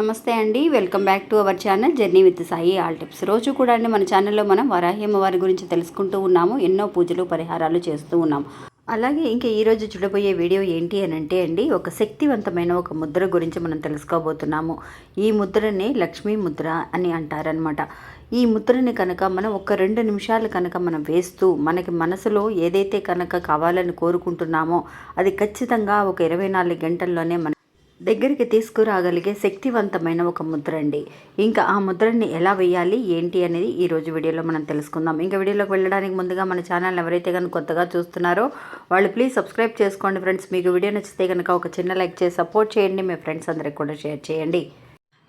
నమస్తే అండి welcome back to our channel journey with Sai all tips. రోజు కూడా అండి మన ఛానల్లో మనం వరాహ్యమ్మ వారి గురించి తెలుసుకుంటూ ఉన్నాము ఎన్నో పూజలు పరిహారాలు చేస్తూ ఉన్నాము. అలాగే ఇంకా ఈరోజు చూడబోయే వీడియో ఏంటి అని అంటే అండి ఒక శక్తివంతమైన ఒక ముద్ర గురించి మనం తెలుసుకోబోతున్నాము. ఈ ముద్రని లక్ష్మీ ముద్ర అని అంటారనమాట ఈ ముద్రని కనుక మనం ఒక రెండు నిమిషాలు కనుక మనం వేస్తూ మనకి మనసులో ఏదైతే కనుక కావాలని కోరుకుంటున్నామో అది ఖచ్చితంగా ఒక ఇరవై నాలుగు గంటల్లోనే మన దగ్గరికి తీసుకురాగలిగే శక్తివంతమైన ఒక ముద్ర అండి. ఇంకా ఆ ముద్రని ఎలా వేయాలి ఏంటి అనేది ఈ రోజు వీడియోలో మనం తెలుసుకుందాం. ఇంకా వీడియోలోకి వెళ్ళడానికి ముందుగా మన ఛానల్ ఎవరైతే కనుక కొత్తగా చూస్తున్నారో వాళ్ళు ప్లీజ్ సబ్స్క్రైబ్ చేసుకోండి ఫ్రెండ్స్. మీకు వీడియో నచ్చితే కనుక ఒక చిన్న లైక్ చేసి సపోర్ట్ చేయండి. మీ ఫ్రెండ్స్ అందరికి కూడా షేర్ చేయండి.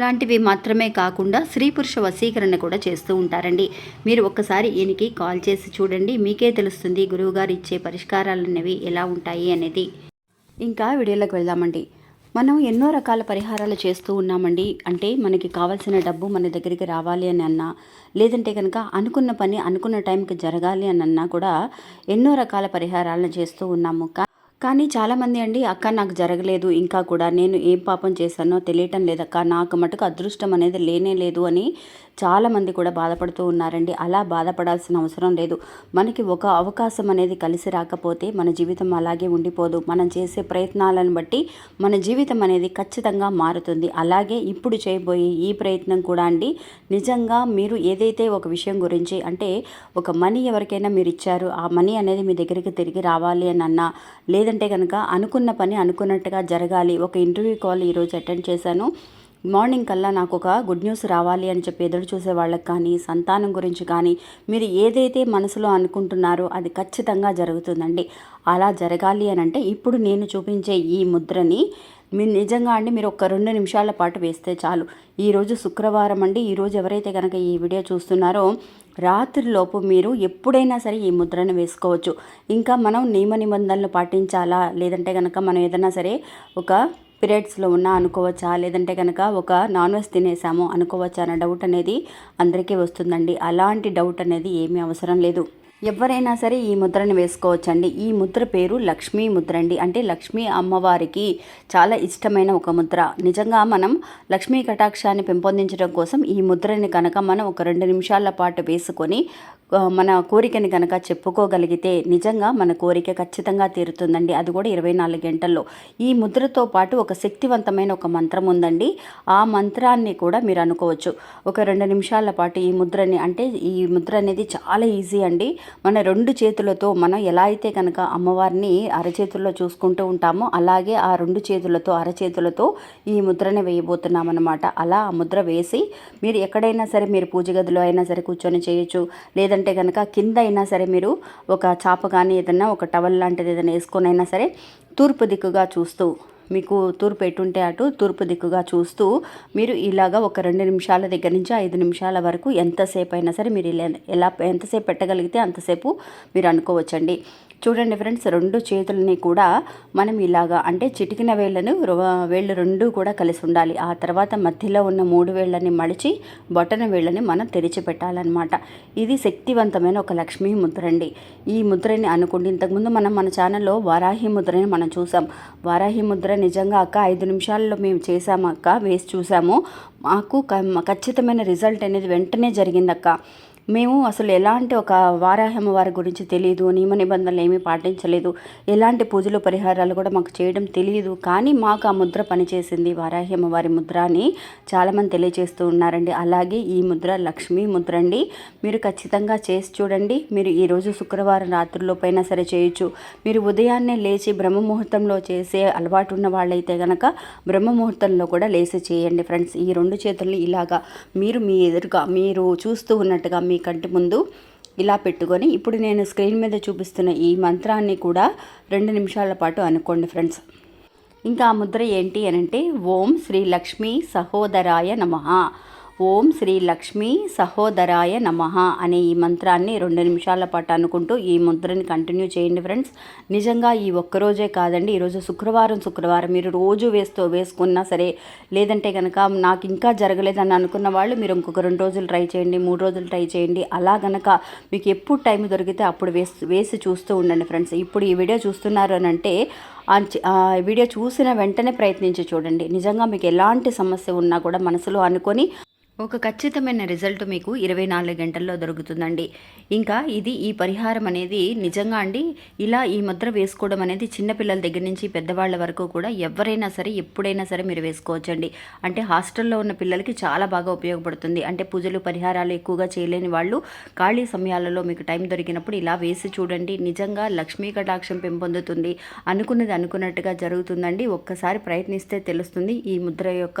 లాంటివి మాత్రమే కాకుండా స్త్రీ పురుష వశీకరణ కూడా చేస్తూ ఉంటారండి. మీరు ఒక్కసారి ఈయనకి కాల్ చేసి చూడండి. మీకే తెలుస్తుంది గురువుగారు ఇచ్చే పరిష్కారాలు అనేవి ఎలా ఉంటాయి అనేది. ఇంకా వీడియోలోకి వెళ్దామండి. మనం ఎన్నో రకాల పరిహారాలు చేస్తూ ఉన్నామండి. అంటే మనకి కావాల్సిన డబ్బు మన దగ్గరికి రావాలి అని అన్నా లేదంటే కనుక అనుకున్న పని అనుకున్న టైంకి జరగాలి అని అన్నా కూడా ఎన్నో రకాల పరిహారాలను చేస్తూ ఉన్నాము. కానీ చాలామంది అండి అక్క నాకు జరగలేదు ఇంకా కూడా నేను ఏం పాపం చేశానో తెలియటం లేదక్క నాకు మటుకు అదృష్టం అనేది లేనే లేదు అని చాలామంది కూడా బాధపడుతూ ఉన్నారండి. అలా బాధపడాల్సిన అవసరం లేదు. మనకి ఒక అవకాశం అనేది కలిసి రాకపోతే మన జీవితం అలాగే ఉండిపోదు. మనం చేసే ప్రయత్నాలను బట్టి మన జీవితం అనేది ఖచ్చితంగా మారుతుంది. అలాగే ఇప్పుడు చేయబోయే ఈ ప్రయత్నం కూడా అండి నిజంగా మీరు ఏదైతే ఒక విషయం గురించి అంటే ఒక మనీ ఎవరికైనా మీరు ఇచ్చారు ఆ మనీ అనేది మీ దగ్గరికి తిరిగి రావాలి అని అన్నా లేదంటే కనుక అనుకున్న పని అనుకున్నట్టుగా జరగాలి. ఒక ఇంటర్వ్యూ కాల్ ఈరోజు అటెండ్ చేశాను. మార్నింగ్ కల్లా నాకు ఒక గుడ్ న్యూస్ రావాలి అని చెప్పి ఎదురు చూసే వాళ్ళకి కానీ సంతానం గురించి కానీ మీరు ఏదైతే మనసులో అనుకుంటున్నారో అది ఖచ్చితంగా జరుగుతుందండి. అలా జరగాలి అని అంటే ఇప్పుడు నేను చూపించే ఈ ముద్రని మీరు నిజంగా అండి మీరు ఒక రెండు నిమిషాల పాటు వేస్తే చాలు. ఈరోజు శుక్రవారం అండి. ఈరోజు ఎవరైతే కనుక ఈ వీడియో చూస్తున్నారో రాత్రిలోపు మీరు ఎప్పుడైనా సరే ఈ ముద్రను వేసుకోవచ్చు. ఇంకా మనం నియమ నిబంధనలు పాటించాలా? లేదంటే కనుక మనం ఏదైనా సరే ఒక పీరియడ్స్లో ఉన్నా అనుకోవచ్చా? లేదంటే కనుక ఒక నాన్ వెజ్ తినేసాము అనుకోవచ్చా? అన్న డౌట్ అనేది అందరికీ వస్తుందండి. అలాంటి డౌట్ అనేది ఏమీ అవసరం లేదు. ఎవరైనా సరే ఈ ముద్రను వేసుకోవచ్చండి. ఈ ముద్ర పేరు లక్ష్మీ ముద్ర అండి. అంటే లక్ష్మీ అమ్మవారికి చాలా ఇష్టమైన ఒక ముద్ర. నిజంగా మనం లక్ష్మీ కటాక్షాన్ని పెంపొందించడం కోసం ఈ ముద్రని కనుక మనం ఒక రెండు నిమిషాల పాటు వేసుకొని మన కోరికని కనుక చెప్పుకోగలిగితే నిజంగా మన కోరిక ఖచ్చితంగా తీరుతుందండి. అది కూడా ఇరవై నాలుగు గంటల్లో. ఈ ముద్రతో పాటు ఒక శక్తివంతమైన ఒక మంత్రం ఉందండి. ఆ మంత్రాన్ని కూడా మీరు అనుకోవచ్చు. ఒక రెండు నిమిషాల పాటు ఈ ముద్రని అంటే ఈ ముద్ర అనేది చాలా ఈజీ అండి. మన రెండు చేతులతో మనం ఎలా అయితే కనుక అమ్మవారిని అరచేతుల్లో చూసుకుంటూ ఉంటామో అలాగే ఆ రెండు చేతులతో అరచేతులతో ఈ ముద్రని వేయబోతున్నాం అనమాట అలా ఆ ముద్ర వేసి మీరు ఎక్కడైనా సరే మీరు పూజ గదిలో అయినా సరే కూర్చొని చేయొచ్చు. లేదా లేదంటే కనుక కింద అయినా సరే మీరు ఒక చాప కానీ ఏదైనా ఒక టవల్ లాంటిది ఏదైనా వేసుకొని అయినా సరే తూర్పు దిక్కుగా చూస్తూ మీకు తూర్పు ఎటుంటే అటు తూర్పు దిక్కుగా చూస్తూ మీరు ఇలాగా ఒక రెండు నిమిషాల దగ్గర నుంచి ఐదు నిమిషాల వరకు ఎంతసేపు అయినా సరే మీరు ఇలా ఎలా ఎంతసేపు పెట్టగలిగితే అంతసేపు మీరు అనుకోవచ్చండి. చూడండి ఫ్రెండ్స్ రెండు చేతులని కూడా మనం ఇలాగా అంటే చిటికిన వేళ్ళను వేళ్ళు రెండు కూడా కలిసి ఉండాలి. ఆ తర్వాత మధ్యలో ఉన్న మూడు వేళ్ళని మడిచి బొటన వేళ్ళని మనం తెరిచి పెట్టాలన్నమాట. ఇది శక్తివంతమైన ఒక లక్ష్మీ ముద్ర అండి. ఈ ముద్రని అనుకోండి. ఇంతకుముందు మనం మన ఛానల్లో వారాహి ముద్రని మనం చూసాం. వారాహి ముద్ర నిజంగా అక్క ఐదు నిమిషాల్లో మేము చేసాము అక్క వేసి చూసాము మాకు ఖచ్చితమైన రిజల్ట్ అనేది వెంటనే జరిగిందక్క. మేము అసలు ఎలాంటి ఒక వారాహమ్మ వారి గురించి తెలియదు నియమ నిబంధనలు ఏమీ పాటించలేదు. ఎలాంటి పూజలు పరిహారాలు కూడా మాకు చేయడం తెలియదు కానీ మాకు ఆ ముద్ర పనిచేసింది వారాహమ్మ వారి ముద్ర అని చాలామంది తెలియజేస్తూ ఉన్నారండి. అలాగే ఈ ముద్ర లక్ష్మీ ముద్ర అండి. మీరు ఖచ్చితంగా చేసి చూడండి. మీరు ఈరోజు శుక్రవారం రాత్రుల్లోపైనా సరే చేయొచ్చు. మీరు ఉదయాన్నే లేచి బ్రహ్మ ముహూర్తంలో చేసే అలవాటు ఉన్న వాళ్ళైతే కనుక బ్రహ్మ ముహూర్తంలో కూడా లేచి చేయండి ఫ్రెండ్స్. ఈ రెండు చేతులు ఇలాగా మీరు మీ ఎదురుగా మీరు చూస్తూ ఉన్నట్టుగా మీ కంటి ముందు ఇలా పెట్టుకొని ఇప్పుడు నేను స్క్రీన్ మీద చూపిస్తున్న ఈ మంత్రాన్ని కూడా రెండు నిమిషాల పాటు అనుకోండి ఫ్రెండ్స్. ఇంకా ఆ ముద్ర ఏంటి అని అంటే ఓం శ్రీ లక్ష్మీ సహోదరాయ నమః. ఓం శ్రీ లక్ష్మీ సహోదరాయ నమః అనే ఈ మంత్రాన్ని రెండు నిమిషాల పాటు అనుకుంటూ ఈ ముద్రని కంటిన్యూ చేయండి ఫ్రెండ్స్. నిజంగా ఈ ఒక్కరోజే కాదండి ఈరోజు శుక్రవారం శుక్రవారం మీరు రోజు వేస్తూ వేసుకున్నా సరే లేదంటే కనుక నాకు ఇంకా జరగలేదని అనుకున్న వాళ్ళు మీరు ఇంకొక రెండు రోజులు ట్రై చేయండి మూడు రోజులు ట్రై చేయండి. అలా గనక మీకు ఎప్పుడు టైం దొరికితే అప్పుడు వేసి వేసి చూస్తూ ఉండండి ఫ్రెండ్స్. ఇప్పుడు ఈ వీడియో చూస్తున్నారు అని అంటే వీడియో చూసిన వెంటనే ప్రయత్నించి చూడండి. నిజంగా మీకు ఎలాంటి సమస్య ఉన్నా కూడా మనసులో అనుకొని ఒక ఖచ్చితమైన రిజల్ట్ మీకు ఇరవై నాలుగు గంటల్లో దొరుకుతుందండి. ఇంకా ఇది ఈ పరిహారం అనేది నిజంగా అండి ఇలా ఈ ముద్ర వేసుకోవడం అనేది చిన్నపిల్లల దగ్గర నుంచి పెద్దవాళ్ళ వరకు కూడా ఎవరైనా సరే ఎప్పుడైనా సరే మీరు వేసుకోవచ్చండి. అంటే హాస్టల్లో ఉన్న పిల్లలకి చాలా బాగా ఉపయోగపడుతుంది. అంటే పూజలు పరిహారాలు ఎక్కువగా చేయలేని వాళ్ళు ఖాళీ సమయాలలో మీకు టైం దొరికినప్పుడు ఇలా వేసి చూడండి. నిజంగా లక్ష్మీ కటాక్షం పెంపొందుతుంది అనుకున్నది అనుకున్నట్టుగా జరుగుతుందండి. ఒక్కసారి ప్రయత్నిస్తే తెలుస్తుంది ఈ ముద్ర యొక్క